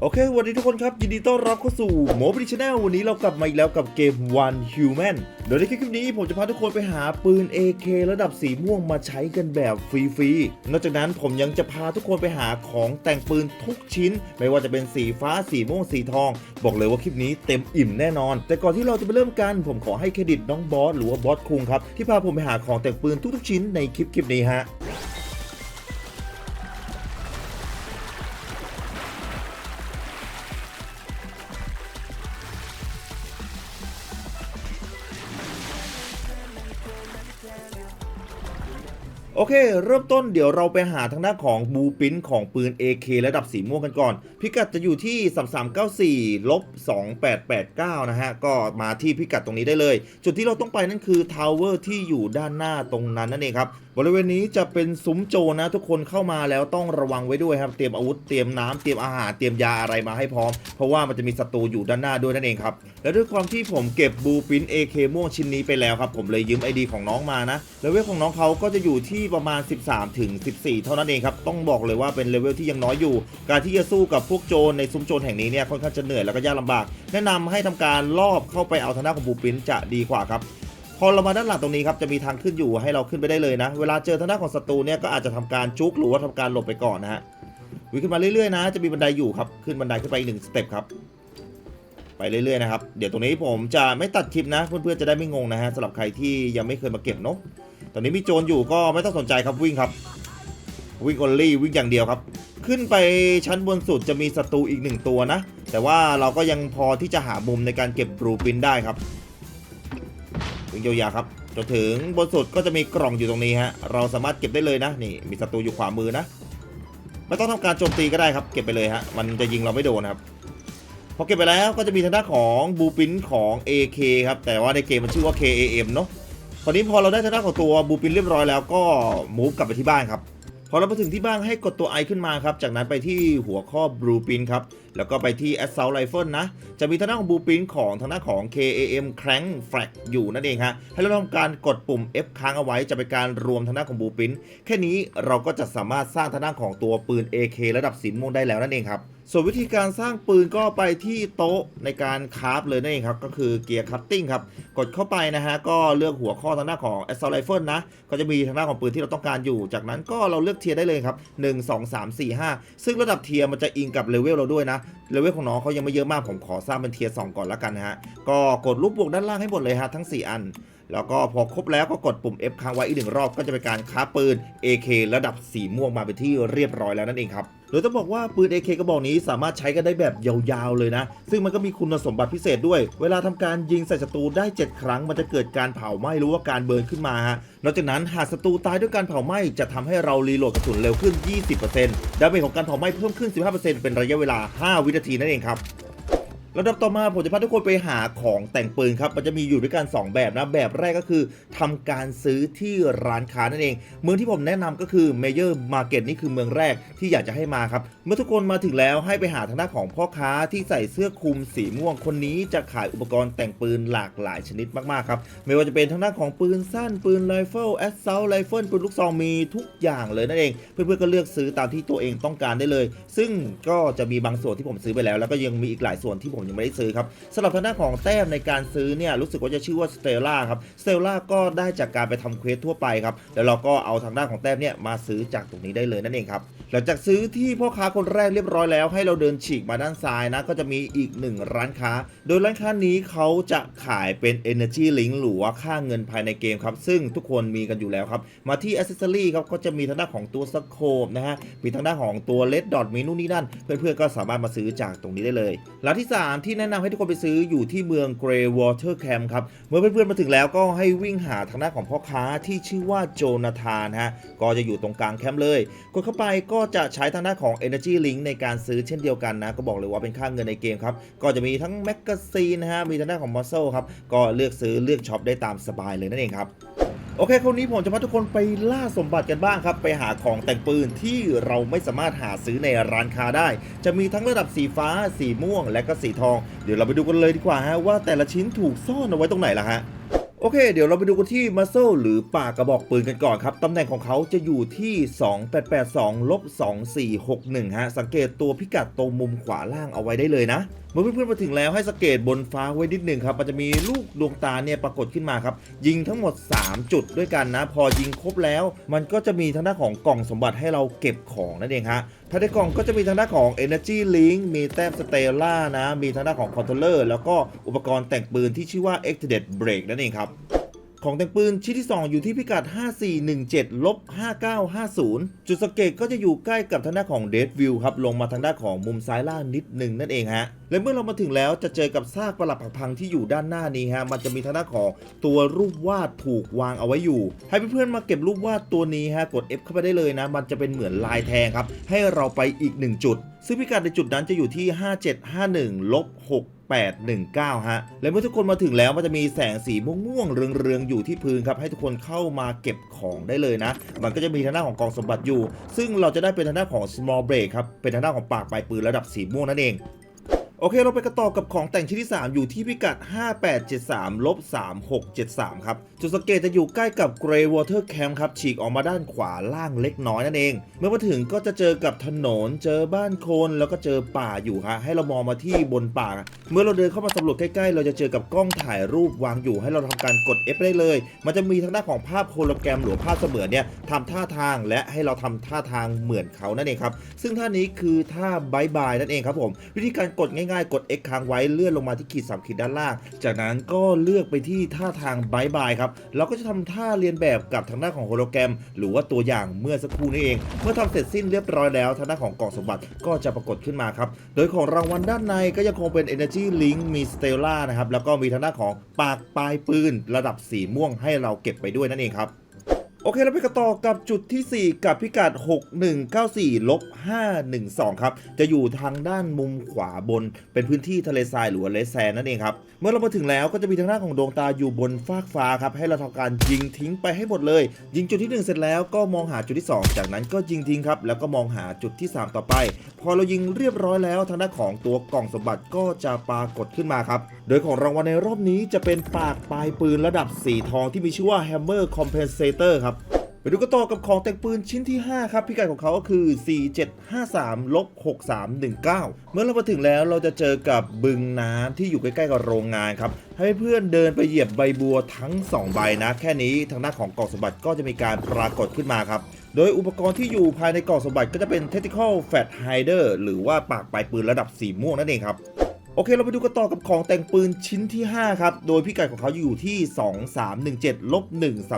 โอเค วันนี้ทุกคนครับ ยินดีต้อนรับเข้าสู่หมบิชแนลวันนี้เรากลับมาอีกแล้วกับเกม One Human โดยในคลิปนี้ผมจะพาทุกคนไปหาปืน AK ระดับสีม่วงมาใช้กันแบบฟรีๆ นอกจากนั้นผมยังจะพาทุกคนไปหาของแต่งปืนทุกชิ้น ไม่ว่าจะเป็นสีฟ้าสีม่วงสีทอง บอกเลยว่าคลิปนี้เต็มอิ่มแน่นอน แต่ก่อนที่เราจะไปเริ่มกัน ผมขอให้เครดิตน้องบอสหรือว่าบอสคุงครับที่พาผมไปหาของแต่งปืนทุกๆชิ้นในคลิปคลิปนี้ฮะ โอเค เริ่มต้นเดี๋ยวเราไปหาทางด้านของบูปินของปืน AK ระดับสีม่วงกันก่อน พิกัดจะอยู่ที่ 3394ลบ2889 นะฮะ ก็มาที่พิกัดตรงนี้ได้เลย จุดที่เราต้องไปนั่นคือทาวเวอร์ที่อยู่ด้านหน้าตรงนั้นนั่นเองครับ บริเวณนี้จะเป็นซุ้มโจรนะทุกคนเข้ามาแล้วต้องระวังไว้ด้วยครับ เตรียมอาวุธเตรียมน้ำเตรียมอาหารเตรียมยาอะไรมาให้พร้อม เพราะว่ามันจะมีศัตรูอยู่ด้านหน้าด้วยนั่นเองครับ และด้วยความที่ผมเก็บบูปิน AK ม่วงชิ้นนี้ไปแล้วครับ ผมเลยยืม ID ของน้องมานะเลเวลของน้องเขาก็จะอยู่ที่ประมาณ 13 ถึง 14 เท่านั้นเองครับต้องบอกเลยว่าเป็นเลเวลที่ยังน้อยอยู่ การที่จะสู้กับพวกโจรในซุ้มโจรแห่งนี้เนี่ยค่อนข้างจะเหนื่อยแล้วก็ยากลำบาก แนะนำให้ทำการลอบเข้าไปเอาทางด้านของบูปินจะดีกว่าครับ พอเรามาด้านหลังตรงนี้ครับจะมีทางขึ้นอยู่ให้เราขึ้นไปได้เลยนะ เวลาเจอทางด้านของศัตรูเนี่ยก็อาจจะทำการจุกหรือว่าทำการหลบไปก่อนนะฮะวิ่งขึ้นมาเรื่อยๆนะ จะมีบันไดอยู่ครับขึ้นบันไดขึ้นไปอีกหนึ่งสเต็ปครับไปเรื่อยๆนะครับเดี๋ยวตรงนี้ผมจะไม่ตัดคลิปนะ เพื่อนๆจะได้ไม่งงนะฮะสำหรับใครที่ยังไม่เคยมาเก็บเนาะตอนนี้มีโจรอยู่ก็ไม่ต้องสนใจครับวิ่งครับ วิ่งออลลี่วิ่งอย่างเดียวครับ ขึ้นไปชั้นบนสุดจะมีศัตรูอีกหนึ่งตัวนะ แต่ว่าเราก็ยังพอที่จะหามุมในการเก็บบลูปินได้ครับ วิ่งยาวๆครับจนถึงบนสุดก็จะมีกล่องอยู่ตรงนี้ฮะเราสามารถเก็บได้เลยนะนี่มีศัตรูอยู่ขวามือนะไม่ต้องทำการโจมตีก็ได้ครับ เก็บไปเลยฮะมันจะยิงเราไม่โดนครับพอเก็บไปแล้วก็จะมีทางด้านของบูปินของ AK ครับแต่ว่าในเกมมันชื่อว่า KAM เนาะคราวนี้พอเราได้ทางด้านของตัวบูปินเรียบร้อยแล้วก็มูฟกลับไปที่บ้านครับพอเราไปถึงที่บ้านให้กดตัว I ขึ้นมาครับจากนั้นไปที่หัวข้อบลูปินครับ แล้วก็ไปที่ Assault Rifle นะ จะมีทางด้านของบูปินของทางด้านของ KAM Crank Flag อยู่นั่นเองฮะ ให้เราทำการกดปุ่ม F ค้างเอาไว้จะเป็นการรวมทางด้านของบูปินแค่นี้เราก็จะสามารถสร้างทางด้านของตัวปืน AK ระดับสีม่วงได้แล้วนั่นเองครับส่วนวิธีการสร้างปืนก็ไปที่โต๊ะในการคราฟเลยนั่นเองครับ ก็คือเกียร์คัตติ้งครับ กดเข้าไปนะฮะ ก็เลือกหัวข้อทางด้าของ Assault Rifle นะ ก็จะมีทางด้าของปืนที่เราต้องการอยู่ จากนั้นก็เราเลือกเทียร์ได้เลยครับ 1 2 3 4 5 ซึ่งระดับเทียร์มันจะอิงกับเลเวลเราด้วยนะเลเวลของน้องเขายังไม่เยอะมากผมขอสร้างเป็นเทียร์สก่อนละกันนะฮะก็กดรูปบวกด้านล่างให้หมดเลยฮะทั้ง 4 อัน แล้วก็พอครบแล้วก็กดปุ่ม F ค้างไว้อีกหนึ่งรอบก็จะเป็นการค้าปืน AK ระดับสีม่วงมาเป็นที่เรียบร้อยแล้วนั่นเองครับโดยต้องบอกว่าปืน AK กระบอกนี้สามารถใช้กันได้แบบยาวๆเลยนะ ซึ่งมันก็มีคุณสมบัติพิเศษด้วย เวลาทำการยิงใส่ศัตรูได้ 7 ครั้ง มันจะเกิดการเผาไหม้หรือว่าการเบิร์นขึ้นมาฮะนอกจากนั้นหากศัตรูตายด้วยการเผาไหม้จะทำให้เรารีโหลดกระสุนเร็วขึ้น 20%ดาเมจของการเผาไหม้เพิ่มขึ้น 15%เป็นระยะเวลา 5 วินาทีนั่นเองครับ ลำดับต่อมาผมจะพาทุกคนไปหาของแต่งปืนครับ มันจะมีอยู่ด้วยกัน 2 แบบนะ แบบแรกก็คือทำการซื้อที่ร้านค้านั่นเอง เมืองที่ผมแนะนำก็คือ Major Market นี่คือเมืองแรกที่อยากจะให้มาครับ เมื่อทุกคนมาถึงแล้วให้ไปหาทางด้านของพ่อค้าที่ใส่เสื้อคลุมสีม่วงคนนี้จะขายอุปกรณ์แต่งปืนหลากหลายชนิดมากๆครับ ไม่ว่าจะเป็นทางด้านของปืนสั้นปืนไรเฟิลแอสซ l ลไรเฟิลปืนลูกซองมีทุกอย่างเลยนั่นเอง เพื่อนๆก็เลือกซื้อตามที่ตัวเองต้องการได้เลย ซึ่งก็จะมีบางส่วนที่ผมซื้อไปแล้ว แล้วก็ยังมีอีกหลายส่วนที่ผมยังไม่ได้ซื้อครับสำหรับทางด้านของแต้มในการซื้อเนี่ยรู้สึกว่าจะชื่อว่าสเตลล่าครับสเตลล่าก็ได้จากการไปทำเควสทั่วไปครับแล้วเราก็เอาทางด้านของแต้มเนี่ยมาซื้อจากตรงนี้ได้เลยนั่นเองครับหลังจากซื้อที่พ่อค้าคนแรกเรียบร้อยแล้ว ให้เราเดินฉีกมาด้านซ้ายนะก็จะมีอีกหนึ่งร้านค้า โดยร้านค้านี้เขาจะขายเป็น Energy Link หรือว่าค่าเงินภายในเกมครับซึ่งทุกคนมีกันอยู่แล้วครับมาที่ Accessory ครับก็จะมีทางด้านของตัวสโคปนะฮะมีทางด้านของตัว Red Dot มีนู่นนี่นั่น เพื่อนๆก็สามารถมาซื้อจากตรงนี้ได้เลยร้านที่ 3ที่แนะนำให้ทุกคนไปซื้ออยู่ที่เมือง Grey Water Camp ครับ เมื่อเพื่อนๆมาถึงแล้วก็ให้วิ่งหาทางด้านของพ่อค้าที่ชื่อว่าโจนาธานฮะ ก็จะอยู่ตรงกลางแคมป์เลย กดเข้าไปก็จะใช้ทางด้านของ Energy Link ในการซื้อเช่นเดียวกันนะ ก็บอกเลยว่าเป็นค่าเงินในเกมครับ ก็จะมีทั้งแมกกาซีนนะฮะ มีทางด้านของมอสเซลครับ ก็เลือกซื้อเลือกช็อปได้ตามสบายเลยนั่นเองครับ โอเคคราวนี้ผมจะพาทุกคนไปล่าสมบัติกันบ้างครับ ไปหาของแต่งปืนที่เราไม่สามารถหาซื้อในร้านค้าได้ จะมีทั้งระดับสีฟ้า สีม่วง และก็สีทอง เดี๋ยวเราไปดูกันเลยดีกว่าฮะว่าแต่ละชิ้นถูกซ่อนเอาไว้ตรงไหนล่ะฮะโอเค เดี๋ยวเราไปดูกันที่มัสเซลหรือปากกระบอกปืนกันก่อนครับ ตำแหน่งของเขาจะอยู่ที่ 2882ลบ2461 ฮะ สังเกตตัวพิกัดตรงมุมขวาล่างเอาไว้ได้เลยนะ มื่อเพื่อนๆมาถึงแล้วให้สังเกตบนฟ้าไว้นิดหนึ่งครับ มันจะมีลูกดวงตาเนี่ยปรากฏขึ้นมาครับ ยิงทั้งหมด 3 จุดด้วยกันนะ พอยิงครบแล้ว มันก็จะมีทางด้านของกล่องสมบัติให้เราเก็บของนั่นเองฮะภายในกล่องก็จะมีทางด้านของ Energy Link มีแต้มสเตลล่านะ มีทางด้านของคอนโทรลเลอร์แล้วก็อุปกรณ์แต่งปืนที่ชื่อว่า e x t e d e d Break นั่นเองครับ ของแต่งปืนชิ้นที่ 2 อยู่ที่พิกัด 5417ลบ5950 จุดสังเกตก็จะอยู่ใกล้กับทางด้านของ Dead View ครับ ลงมาทางด้านของมุมซ้ายล่างนิดหนึ่งนั่นเองฮะ และเมื่อเรามาถึงแล้วจะเจอกับซากปลักผักพังที่อยู่ด้านหน้านี้ฮะ มันจะมีทางด้านของตัวรูปวาดถูกวางเอาไว้อยู่ ให้เพื่อนๆมาเก็บรูปวาดตัวนี้ฮะ กด F เข้าไปได้เลยนะ มันจะเป็นเหมือนลายแทงครับ ให้เราไปอีก 1 จุด ซึ่งพิกัดในจุดนั้นจะอยู่ที่ 5751ลบ6 819 ฮะ และเมื่อทุกคนมาถึงแล้วมันจะมีแสงสีม่วงๆเรืองๆอยู่ที่พื้นครับให้ทุกคนเข้ามาเก็บของได้เลยนะ มันก็จะมีทางด้านของกองสมบัติอยู่ ซึ่งเราจะได้เป็นทางด้านของ small break ครับเป็นทางด้านของปากปลายปืนระดับสีม่วงนั่นเอง โอเคเราไปกันต่อกับของแต่งชิ้นที่ 3 อยู่ที่พิกัด 5873ลบ3673 ครับ จุดสังเกตจะอยู่ใกล้กับ Grey Water Camp ครับ ฉีกออกมาด้านขวาล่างเล็กน้อยนั่นเอง เมื่อมาถึงก็จะเจอกับถนน เจอบ้านคน แล้วก็เจอป่าอยู่ฮะ ให้เรามองมาที่บนป่า เมื่อเราเดินเข้ามาสำรวจใกล้ๆ เราจะเจอกับกล้องถ่ายรูปวางอยู่ให้เราทำการกด F ได้เลย มันจะมีทางด้านของภาพโฮโลแกรมหรือภาพเสมือนเนี่ยทำท่าทางและให้เราทำท่าทางเหมือนเขานั่นเองครับ ซึ่งท่านี้คือท่าบายบายนั่นเองครับผม วิธีการกดง่ายๆ กด X ค้างไว้เลื่อนลงมาที่ขีดสามขีดด้านล่าง จากนั้นก็เลือกไปที่ท่าทางบายบายครับ เราก็จะทำท่าเรียนแบบกับทางด้านของโฮโลแกรม หรือว่าตัวอย่างเมื่อสักครู่นี้เอง เมื่อทำเสร็จสิ้นเรียบร้อยแล้วทางด้านของกล่องสมบัติก็จะปรากฏขึ้นมาครับ โดยของรางวัลด้านในก็ยังคงเป็น Energy Link มี Stella นะครับ แล้วก็มีทางด้านของปากปลายปืนระดับสีม่วงให้เราเก็บไปด้วยนั่นเองครับ โอเคเราไปกันต่อกับจุดที่ 4 กับพิกัด 6194ลบ512 ครับ จะอยู่ทางด้านมุมขวาบน เป็นพื้นที่ทะเลทรายหรือว่าเลสแซนนั่นเองครับ เมื่อเรามาถึงแล้วก็จะมีทางด้านของดวงตาอยู่บนฟากฟ้าครับ ให้เราทำการยิงทิ้งไปให้หมดเลย ยิงจุดที่ 1 เสร็จแล้วก็มองหาจุดที่ 2 จากนั้นก็ยิงทิ้งครับ แล้วก็มองหาจุดที่ 3 ต่อไป พอเรายิงเรียบร้อยแล้วทางด้านของตัวกล่องสมบัติก็จะปรากฏขึ้นมาครับ โดยของรางวัลในรอบนี้จะเป็นปากปลายปืนระดับสีทองที่มีชื่อว่า Hammer Compensator ครับ ดูกันต่อกับของแต่งปืนชิ้นที่ 5 ครับ พิกัดของเขาก็คือ 4753ลบ6319 เมื่อเรามาถึงแล้วเราจะเจอกับบึงน้ำที่อยู่ใกล้ๆกับโรงงานครับ ให้เพื่อนเดินไปเหยียบใบบัวทั้ง 2 ใบนะ แค่นี้ทางด้านของกล่องสมบัติก็จะมีการปรากฏขึ้นมาครับ โดยอุปกรณ์ที่อยู่ภายในกล่องสมบัติก็จะเป็น Tactical Fat Hider หรือว่าปากปลายปืนระดับสีม่วงนั่นเองครับ โอเค เราไปดูกันต่อกับของแต่งปืนชิ้นที่ 5 ครับ โดยพิกัดของเขาอยู่ที่ 2317ลบ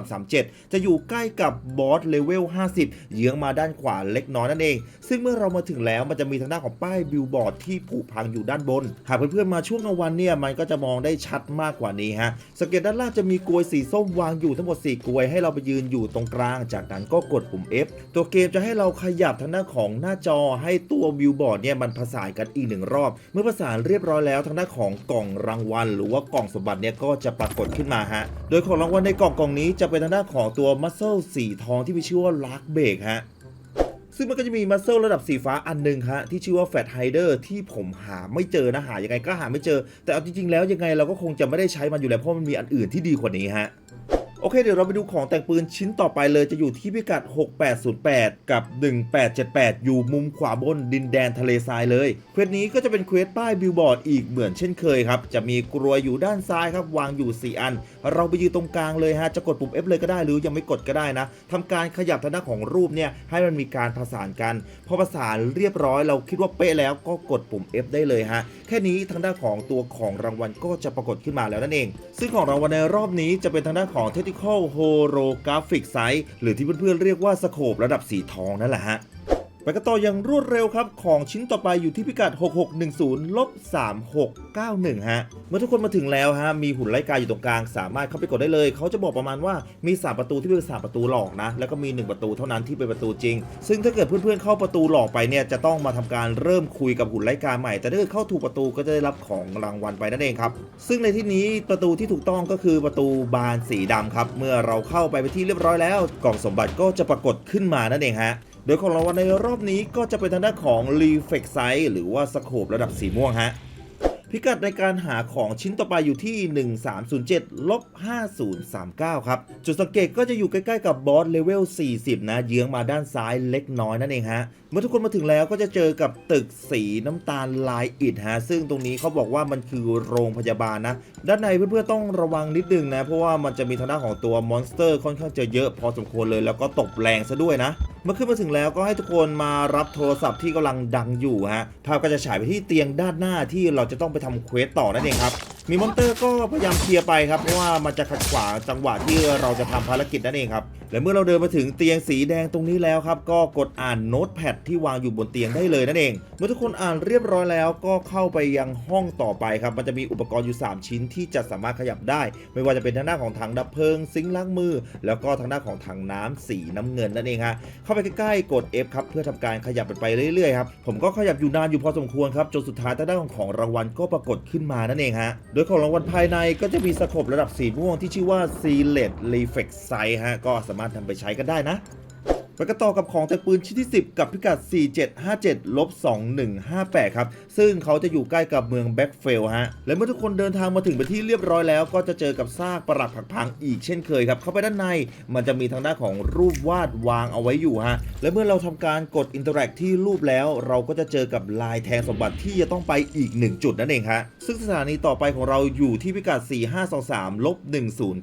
1337 จะอยู่ใกล้กับบอสเลเวล 50 เยื้องมาด้านขวาเล็กน้อยนั่นเอง ซึ่งเมื่อเรามาถึงแล้วมันจะมีทางด้านของป้ายบิลบอร์ดที่ผุพังอยู่ด้านบน หากเพื่อนๆมาช่วงกลางวันเนี่ย มันก็จะมองได้ชัดมากกว่านี้ฮะสังเกตด้านล่างจะมีกลวยสีส้มวางอยู่ทั้งหมด 4กลวยให้เราไปยืนอยู่ตรงกลาง จากนั้นก็กดปุ่ม F ตัวเกมจะให้เราขยับทางด้านของหน้าจอให้ตัวบิลบอร์ดเนี่ยมันผสานกันอีกหนึ่งรอบ เมื่อผสานเรียบร้อยแล้วทางด้านของกล่องรางวัล หรือว่ากล่องสมบัติเนี่ยก็จะปรากฏขึ้นมาฮะ โดยของรางวัลในกล่องกล่องนี้จะเป็นทางด้านของตัวมัสเซลสีทองที่มีชื่อว่าลักเบกฮะซึ่งมันก็จะมีมัสเซลระดับสีฟ้าอันหนึ่งฮะที่ชื่อว่าแฟตไฮเดอร์ที่ผมหาไม่เจอนะหายังไงก็หาไม่เจอ แต่เอาจริงๆแล้วยังไงเราก็คงจะไม่ได้ใช้มันอยู่แล้วเพราะมันมีอันอื่นที่ดีกว่านี้ฮะ โอเคเดี๋ยวเราไปดูของแต่งปืนชิ้นต่อไปเลยจะอยู่ที่พิกัด 6808 กับ 1878 อยู่มุมขวาบนดินแดนทะเลทรายเลย เควสนี้ก็จะเป็นเควสป้ายบิลบอร์ดอีกเหมือนเช่นเคยครับ จะมีกรวยอยู่ด้านซ้ายครับ วางอยู่ 4 อัน เราไปยืนตรงกลางเลยฮะ จะกดปุ่ม F เลยก็ได้หรือยังไม่กดก็ได้นะทำการขยับทางด้านของรูปเนี่ยให้มันมีการผสานกัน พอผสานเรียบร้อยเราคิดว่าเป๊ะแล้วก็กดปุ่ม F ได้เลยฮะ แค่นี้ทางด้านของตัวของรางวัลก็จะปรากฏขึ้นมาแล้วนั่นเอง ซึ่งของรางวัลในรอบนี้จะเป็นทางด้านของ vertical Holographic Sight หรือที่เพื่อนๆเรียกว่าสโคประดับสีทองนั่นแหละฮะ ไปกันต่ออย่างรวดเร็วครับ ของชิ้นต่อไปอยู่ที่พิกัด 6610ลบ3691 ฮะ เมื่อทุกคนมาถึงแล้วฮะ มีหุ่นไล่กายอยู่ตรงกลาง สามารถเข้าไปกดได้เลย เขาจะบอกประมาณว่ามี 3 ประตูที่เป็น3ประตูหลอกนะ แล้วก็มี 1 ประตูเท่านั้นที่เป็นประตูจริง ซึ่งถ้าเกิดเพื่อนๆเข้าประตูหลอกไปเนี่ย จะต้องมาทำการเริ่มคุยกับหุ่นไล่กาใหม่ แต่ถ้าเกิดเข้าถูกประตูก็จะได้รับของรางวัลไปนั่นเองครับ ซึ่งในที่นี้ประตูที่ถูกต้องก็คือประตูบานสีดำครับ เมื่อเราเข้าไปไปที่เรียบร้อยแล้ว กล่องสมบัติก็จะปรากฏขึ้นมานั่นเองฮะ โดยของรางวัลในรอบนี้ก็จะเป็นทางด้านของ r e f l e x Sight หรือว่าสโคประดับสีม่วงฮะพิกัดในการหาของชิ้นต่อไปอยู่ที่ 1307ลบ5039 ครับ จุดสังเกตก็จะอยู่ใกล้ๆกับบอสเลเวล 40 นะ เยื้องมาด้านซ้ายเล็กน้อยนั่นเองฮะ เมื่อทุกคนมาถึงแล้วก็จะเจอกับตึกสีน้ำตาลลายอิฐฮะ ซึ่งตรงนี้เขาบอกว่ามันคือโรงพยาบาลนะ ด้านในเพื่อนๆต้องระวังนิดนึงนะ เพราะว่ามันจะมีทางด้านของตัวมอนสเตอร์ค่อนข้างจะเยอะพอสมควรเลย แล้วก็ตบแรงซะด้วยนะ มื่อขึ้นมาถึงแล้วก็ให้ทุกคนมารับโทรศัพท์ที่กำลังดังอยู่ฮะภาพก็จะฉายไปที่เตียงด้านหน้าที่เราจะต้องไปทำเควสต่อนั่นเองครับมีมอนเตอร์ก็พยายามเคลียร์ไปครับเพราะว่ามันจะขัดขวางจังหวะที่เราจะทำภารกิจนั่นเองครับและเมื่อเราเดินมาถึงเตียงสีแดงตรงนี้แล้วครับ ก็กดอ่านโน้ตแพดที่วางอยู่บนเตียงได้เลยนั่นเอง เมื่อทุกคนอ่านเรียบร้อยแล้วก็เข้าไปยังห้องต่อไปครับ มันจะมีอุปกรณ์อยู่ 3 ชิ้นที่จะสามารถขยับได้ ไม่ว่าจะเป็นทางด้านของถังดับเพลิง ซิงค์ล้างมือ แล้วก็ทางด้านของถังน้ำสีน้ำเงินนั่นเองฮะ เข้าไปใกล้ๆ กด F ครับเพื่อทำการขยับไปเรื่อยๆครับ ผมก็ขยับอยู่นานอยู่พอสมควรครับ จนสุดท้ายทางด้านของของรางวัลก็ปรากฏขึ้นมานั่นเองฮะ โดยของรางวัลภายในก็จะมีสโคประดับสีม่วงที่ชื่อว่า s e a l e t Reflex Sight ฮะ ก็สาามารถนำไปใช้กันได้นะ ไปกันต่อกับของจากปืนชิ้นที่ 10 กับพิกัด 4757ลบ2158 ครับ ซึ่งเขาจะอยู่ใกล้กับเมืองแบ็กเฟลฮะ และเมื่อทุกคนเดินทางมาถึงเป็นที่เรียบร้อยแล้ว ก็จะเจอกับซากปรักผักพังอีกเช่นเคยครับ เข้าไปด้านในมันจะมีทางด้านของรูปวาดวางเอาไว้อยู่ฮะ และเมื่อเราทำการกดอินเตอร์แอคที่รูปแล้ว เราก็จะเจอกับลายแทงสมบัติที่จะต้องไปอีก 1 จุดนั่นเองฮะ ซึ่งสถานีต่อไปของเราอยู่ที่พิกัด 4523ลบ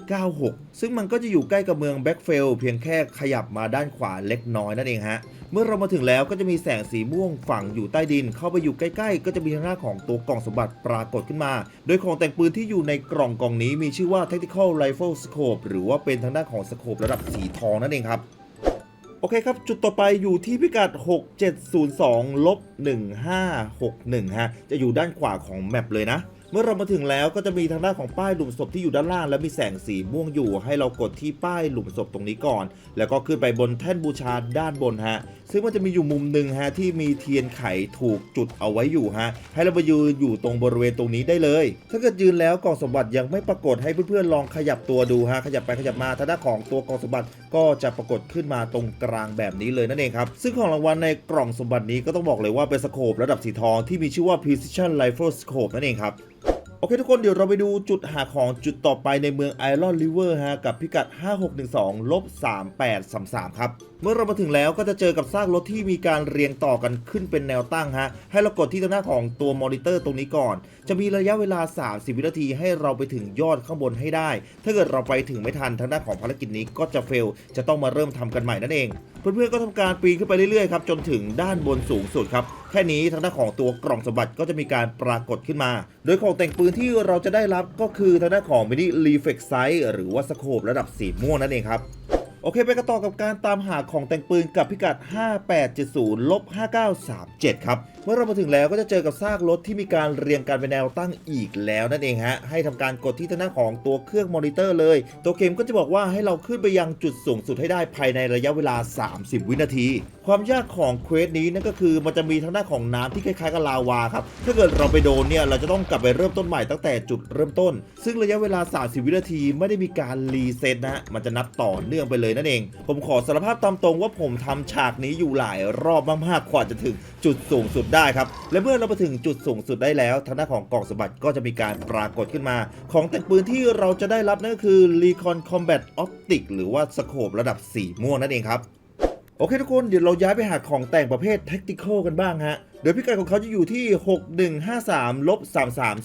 1096 ซึ่งมันก็จะอยู่ใกล้กับเมืองแบ็กเฟลเพียงแค่ขยับมาด้านขวาเล็กน้อยนั่นเองฮะ เมื่อเรามาถึงแล้วก็จะมีแสงสีม่วงฝังอยู่ใต้ดิน เข้าไปอยู่ใกล้ๆ ก็จะมีทางหน้าของตัวกล่องสมบัติปรากฏขึ้นมา โดยของแต่งปืนที่อยู่ในกล่องกล่องนี้มีชื่อว่า Tactical Rifle Scope หรือว่าเป็นทางด้านของสโคประดับสีทองนั่นเองครับโอเคครับ จุดต่อไปอยู่ที่พิกัด 6702ลบ1561 ฮะ จะอยู่ด้านขวาของแมปเลยนะ เมื่อเรามาถึงแล้วก็จะมีทางด้านของป้ายหลุมศพที่อยู่ด้านล่าง และมีแสงสีม่วงอยู่ ให้เรากดที่ป้ายหลุมศพตรงนี้ก่อน แล้วก็ขึ้นไปบนแท่นบูชาด้านบนฮะ ซึ่งมันจะมีอยู่มุมหนึ่งฮะที่มีเทียนไขถูกจุดเอาไว้อยู่ฮะ ให้เราไปยืนอยู่ตรงบริเวณตรงนี้ได้เลย ถ้าเกิดยืนแล้วกล่องสมบัติยังไม่ปรากฏให้เพื่อนๆลองขยับตัวดูฮะ ขยับไปขยับมาทางด้านของตัวกล่องสมบัติก็จะปรากฏขึ้นมาตรงกลางแบบนี้เลยนั่นเองครับ ซึ่งของรางวัลในกล่องสมบัตินี้ก็ต้องบอกเลยว่าเป็นสโคประดับสีทองที่มีชื่อว่า Precision Rifle Scope นั่นเองครับ อเคทุกคนเดี๋ยวเราไปดูจุดหาของจุดต่อไปในเมืองไอรอนริเวอร์ฮะกับพิกัด 5612ลบ3833 ครับเมื่อเรามาถึงแล้วก็จะเจอกับซากรถที่มีการเรียงต่อกันขึ้นเป็นแนวตั้งฮะ ให้เรากดที่ตรงหน้าของตัวมอนิเตอร์ตรงนี้ก่อน จะมีระยะเวลา 30 วินาทีให้เราไปถึงยอดข้างบนให้ได้ ถ้าเกิดเราไปถึงไม่ทันทางด้านของภารกิจนี้ก็จะเฟล จะต้องมาเริ่มทำกันใหม่นั่นเอง เพื่อนๆก็ทำการปีนขึ้นไปเรื่อยๆครับจนถึงด้านบนสูงสุดครับ แค่นี้ทางด้านของตัวกล่องสมบัติก็จะมีการปรากฏขึ้นมา โดยของแต่งปืนที่เราจะได้รับก็คือทางด้านของมินิรีเฟกไซหรือว่าสโคประดับสีม่วงนั่นเองครับ โอเคไปกันต่อกับการตามหาของแต่งปืนกับพิกัด 5870ลบ5937 ครับ เมื่อเรามาถึงแล้วก็จะเจอกับซากรถที่มีการเรียงกันเป็นแนวตั้งอีกแล้วนั่นเองฮะ ให้ทำการกดที่ทางด้าของตัวเครื่องมอนิเตอร์เลย ตัวเกมก็จะบอกว่าให้เราขึ้นไปยังจุดสูงสุดให้ได้ภายในระยะเวลา 30 วินาที ความยากของเควสนี้นั่นก็คือมันจะมีทางด้านของน้ำที่คล้ายๆกับลาวาครับ ถ้าเกิดเราไปโดนเนี่ยเราจะต้องกลับไปเริ่มต้นใหม่ตั้งแต่จุดเริ่มต้น ซึ่งระยะเวลา 30 วินาทีไม่ได้มีการรีเซ็ตนะ มันจะนับต่อเนื่องไปเลยนั่นเอง ผมขอสารภาพตามตรงว่าผมทำฉากนี้อยู่หลายรอบมากๆกว่าจะถึงจุดสูงสุดได้ครับ และเมื่อเราไปถึงจุดสูงสุดได้แล้ว ทางด้านของกล่องสมบัติก็จะมีการปรากฏขึ้นมา ของแต่งปืนที่เราจะได้รับนั่นก็คือ Recon Combat Optic หรือว่าสโคประดับสีม่วงนั่นเองครับ โอเคทุกคนเดี๋ยวเราย้ายไปหาของแต่งประเภท Tactical กันบ้างฮะ ดยพิกัดของเขาจะอยู่ที่ 6153ลบ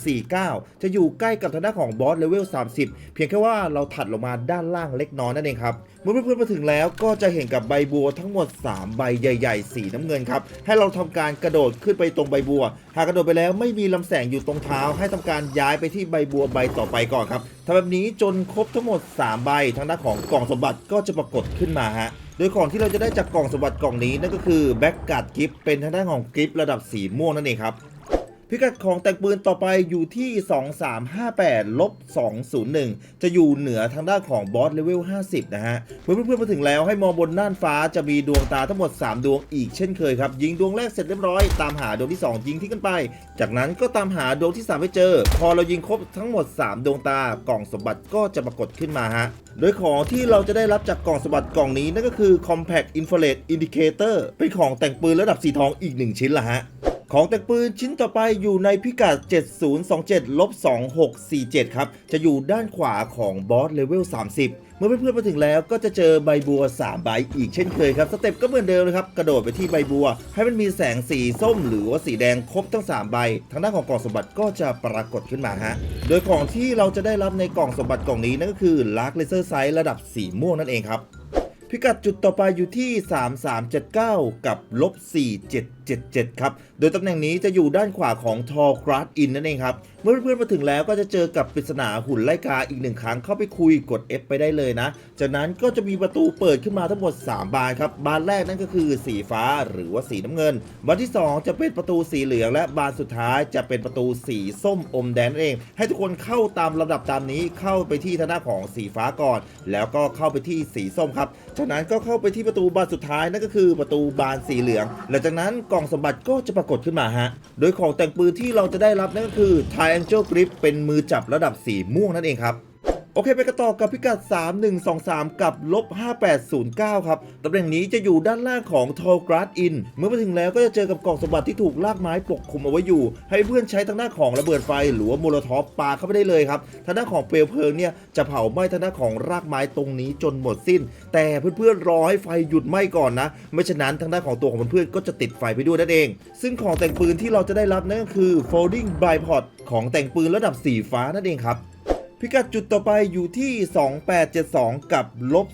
3349 จะอยู่ใกล้กับทางด้านของบอสเลเวล 30 เพียงแค่ว่าเราถัดลงมาด้านล่างเล็กน้อยนั่นเองครับ เมื่อเพื่อนๆมาถึงแล้วก็จะเห็นกับใบบัวทั้งหมด 3 ใบใหญ่ ๆ สีน้ำเงินครับ ให้เราทำการกระโดดขึ้นไปตรงใบบัว หากกระโดดไปแล้วไม่มีลำแสงอยู่ตรงเท้า ให้ทำการย้ายไปที่ใบบัวใบต่อไปก่อนครับทำแบบนี้จนครบทั้งหมด 3 ใบทางด้านของกล่องสมบัติก็จะปรากฏขึ้นมาฮะ โดยของที่เราจะได้จากกล่องสมบัติกล่องนี้นั่นก็คือแบ็กการ์ดกิฟเป็นทางด้านของกิฟระดับสีม่วงนั่นเองครับ พิกัดของแต่งปืนต่อไปอยู่ที่ 2358ลบ201 จะอยู่เหนือทางด้านของบอสเลเวล 50 นะฮะ เมื่อเพื่อนๆมาถึงแล้วให้มองบนน่านฟ้าจะมีดวงตาทั้งหมด 3 ดวงอีกเช่นเคยครับ ยิงดวงแรกเสร็จเรียบร้อย ตามหาดวงที่ 2 ยิงที่กันไป จากนั้นก็ตามหาดวงที่ 3 ให้เจอ พอเรายิงครบทั้งหมด 3 ดวงตากล่องสมบัติก็จะปรากฏขึ้นมาฮะโดยของที่เราจะได้รับจากกล่องสมบัติกล่องนี้นั่นก็คือ Compact Infrared Indicator เป็นของแต่งปืนระดับสีทองอีกหนึ่งชิ้นละฮะ ของแต่งปืนชิ้นต่อไปอยู่ในพิกัด 7027ลบ2647 ครับ จะอยู่ด้านขวาของบอสเลเวล 30 เมื่อเพื่อนๆมาถึงแล้วก็จะเจอใบบัว 3 ใบอีกเช่นเคยครับ สเต็ปก็เหมือนเดิมเลยครับ กระโดดไปที่ใบบัว ให้มันมีแสงสีส้มหรือว่าสีแดงครบทั้ง 3 ใบ ทางด้านของกล่องสมบัติก็จะปรากฏขึ้นมาฮะ โดยของที่เราจะได้รับในกล่องสมบัติกล่องนี้นั่นก็คือลากเลเซอร์ไซส์ระดับสีม่วงนั่นเองครับ พิกัดจุดต่อไปอยู่ที่ 3379 กับลบ4777 ครับ โดยตำแหน่งนี้จะอยู่ด้านขวาของทอ r กรา d อินนั่นเองครับ เมื่อเพื่อนๆมาถึงแล้วก็จะเจอกับปริศนาหุ่นไล่กาอีกหนึ่งครั้งเข้าไปคุยกด F ไปได้เลยนะ จากนั้นก็จะมีประตูเปิดขึ้นมาทั้งหมด 3 บานครับ บานแรกนั่นก็คือสีฟ้าหรือว่าสีน้ำเงิน บานที่ 2 จะเป็นประตูสีเหลืองและบานสุดท้ายจะเป็นประตูสีส้มอมแดงนั่นเอง ให้ทุกคนเข้าตามลำดับตามนี้เข้าไปที่ทางด้านของสีฟ้าก่อน แล้วก็เข้าไปที่สีส้มครับจากนั้นก็เข้าไปที่ประตูบานสุดท้ายนั่นก็คือประตูบานสีเหลือง หลังจากนั้นกล่องสมบัติก็จะปรากฏขึ้นมาฮะ โดยของแต่งปืนที่เราจะได้รับนั่นก็คือ Triangle Grip เป็นมือจับระดับสีม่วงนั่นเองครับ เคไปกันต่อกับพิกัด 3123 กับลบ5809 ครับตำแหน่งนี้จะอยู่ด้านล่างของ t o l g r a d In เมื่อไปถึงแล้วก็จะเจอกับกล่องสมบัติที่ถูกลากไม้ปกคลุมเอาไว้อยู่ ให้เพื่อนใช้ทางด้านของระเบิดไฟหรือว่าโมโลท็อฟปาเข้าไปได้เลยครับทางด้านของเปลวเพลิงเนี่ยจะเผาไหม้ทางด้านของรากไม้ตรงนี้จนหมดสิ้น แต่เพื่อนๆรอให้ไฟหยุดไหม้ก่อนนะ ไม่ฉะนั้นทางด้านของตัวของเพื่อนๆก็จะติดไฟไปด้วยนั่นเอง ซึ่งของแต่งปืนที่เราจะได้รับนั่นก็คือ folding bipod ของแต่งปืนระดับสีฟ้านั่นเองครับ พิกัดจุดต่อไปอยู่ที่ 2872 กับลบ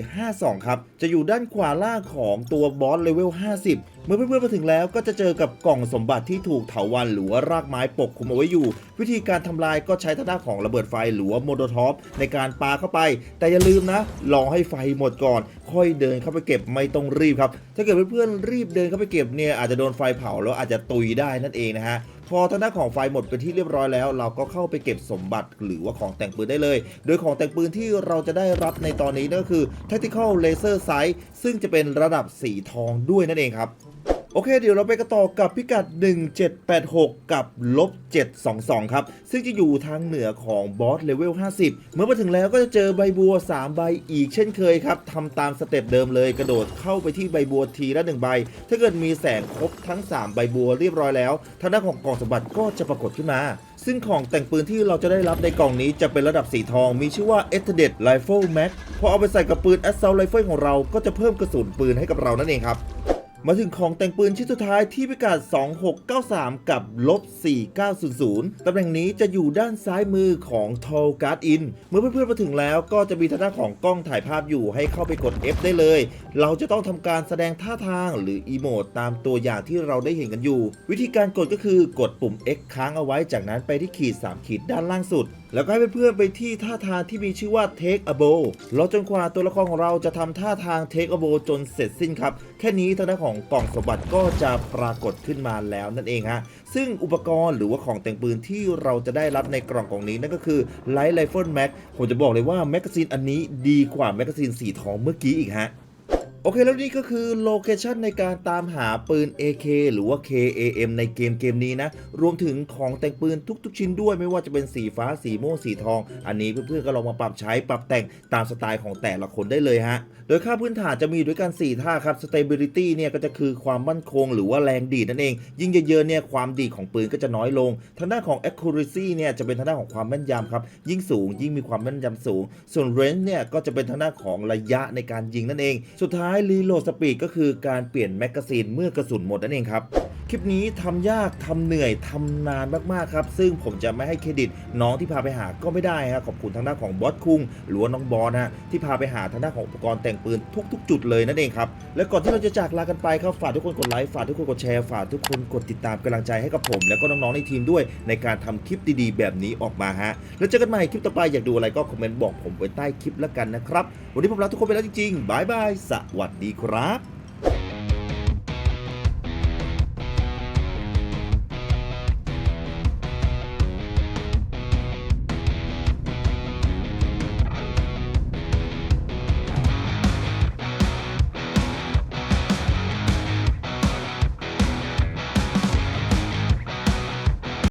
2452 ครับ จะอยู่ด้านขวาล่างของตัวบอสเลเวล 50 เมื่อเพื่อนๆมาถึงแล้วก็จะเจอกับกล่องสมบัติที่ถูกเถาวันหรือว่ารากไม้ปกคลุมเอาไว้อยู่ วิธีการทำลายก็ใช้ทางด้านของระเบิดไฟหรือว่าโมโดท็อปในการปาเข้าไป แต่อย่าลืมนะรอให้ไฟหมดก่อน ค่อยเดินเข้าไปเก็บไม่ต้องรีบครับ ถ้าเกิดเพื่อนๆรีบเดินเข้าไปเก็บเนี่ยอาจจะโดนไฟเผาแล้วอาจจะตุยได้นั่นเองนะฮะพอทางด้านของไฟหมดเป็นที่เรียบร้อยแล้ว เราก็เข้าไปเก็บสมบัติหรือว่าของแต่งปืนได้เลย โดยของแต่งปืนที่เราจะได้รับในตอนนี้นั่นก็คือ Tactical Laser Sight ซึ่งจะเป็นระดับสีทองด้วยนั่นเองครับ โอเค เดี๋ยวเราไปกันต่อกับพิกัด 1786 กับลบ722 ครับ ซึ่งจะอยู่ทางเหนือของบอสเลเวล 50 เมื่อมาถึงแล้วก็จะเจอใบบัว 3 ใบอีกเช่นเคยครับทำตามสเต็ปเดิมเลยกระโดดเข้าไปที่ใบบัวทีละ 1 ใบ ถ้าเกิดมีแสงครบทั้ง 3 ใบบัวเรียบร้อยแล้วทางด้านของกองสมบัติก็จะปรากฏขึ้นมาซึ่งของแต่งปืนที่เราจะได้รับในกล่องนี้จะเป็นระดับสีทอง มีชื่อว่า e t e d e d Rifle Max พอเอาไปใส่กับปืน Assault Rifle ของเราก็จะเพิ่มกระสุนปืนให้กับเรานั่นเองครับ มาถึงของแต่งปืนชิ้นสุดท้ายที่พิกัด 2693 กับลบ 4900 ตำแหน่งนี้จะอยู่ด้านซ้ายมือของ t o l g a r d In เมื่อเพื่อนๆมาถึงแล้วก็จะมีทางด้านของกล้องถ่ายภาพอยู่ให้เข้าไปกด F ได้เลย เราจะต้องทำการแสดงท่าทางหรืออีโมดตามตัวอย่างที่เราได้เห็นกันอยู่ วิธีการกดก็คือกดปุ่ม X ค้างเอาไว้จากนั้นไปที่ขีด 3 ขีดด้านล่างสุด แล้วก็ให้เพื่อนๆไปที่ท่าทางที่มีชื่อว่า Take a bow รอจนกว่าตัวละครของเราจะทำท่าทาง Take a bow จนเสร็จสิ้นครับ แค่นี้ทางด้านของกล่องสมบัติก็จะปรากฏขึ้นมาแล้วนั่นเองฮะ ซึ่งอุปกรณ์หรือว่าของแต่งปืนที่เราจะได้รับในกล่องกล่องนี้นั่นก็คือ Light Rifle Max ผมจะบอกเลยว่าแมกกาซีนอันนี้ดีกว่าแมกกาซีนสีทองเมื่อกี้อีกฮะ โอเคแล้วนี่ก็คือโลเคชันในการตามหาปืน AK หรือว่า KAM ในเกมเกมนี้นะ รวมถึงของแต่งปืนทุกๆชิ้นด้วยไม่ว่าจะเป็นสีฟ้าสีม่วงสีทอง อันนี้เพื่อนๆก็ลองมาปรับใช้ปรับแต่งตามสไตล์ของแต่ละคนได้เลยฮะ โดยค่าพื้นฐานจะมีด้วยกัน 4 ท่าครับ stability เนี่ยก็จะคือความมั่นคงหรือว่าแรงดีดนั่นเอง ยิ่งเยอะๆเนี่ยความดีดของปืนก็จะน้อยลง ทางด้านของ accuracy เนี่ยจะเป็นทางด้านของความแม่นยำครับยิ่งสูงยิ่งมีความแม่นยำสูง ส่วน range เนี่ยก็จะเป็นทางด้านของระยะในการยิงนั่นเอง สุดท้ายายรีโหลดสปีดก็คือการเปลี่ยนแมกกาซีนเมื่อกระสุนหมดนั่นเองครับ คลิปนี้ทำยากทำเหนื่อยทำนานมากๆครับ ซึ่งผมจะไม่ให้เครดิตน้องที่พาไปหาก็ไม่ได้ครับขอบคุณทางด้านของบอสคุงหรือว่าน้องบอสนะฮะที่พาไปหาทางด้านของอุปกรณ์แต่งปืนทุก ๆ จุดเลยนั่นเองครับและก่อนที่เราจะจากลากันไปครับฝากทุกคนกดไลค์ฝากทุกคนกดแชร์ฝากทุกคนกดติดตามกำลังใจให้กับผม แล้วก็น้องๆในทีมด้วยในการทำคลิปดีๆ แบบนี้ออกมาฮะแล้วเจอกันใหม่คลิปต่อไปอยากดูอะไรก็คอมเมนต์บอกผมไว้ใต้คลิปแล้วกันนะครับวันนี้ผมลาทุกคนไปแล้วจริงๆบายบายสวัสดีครับ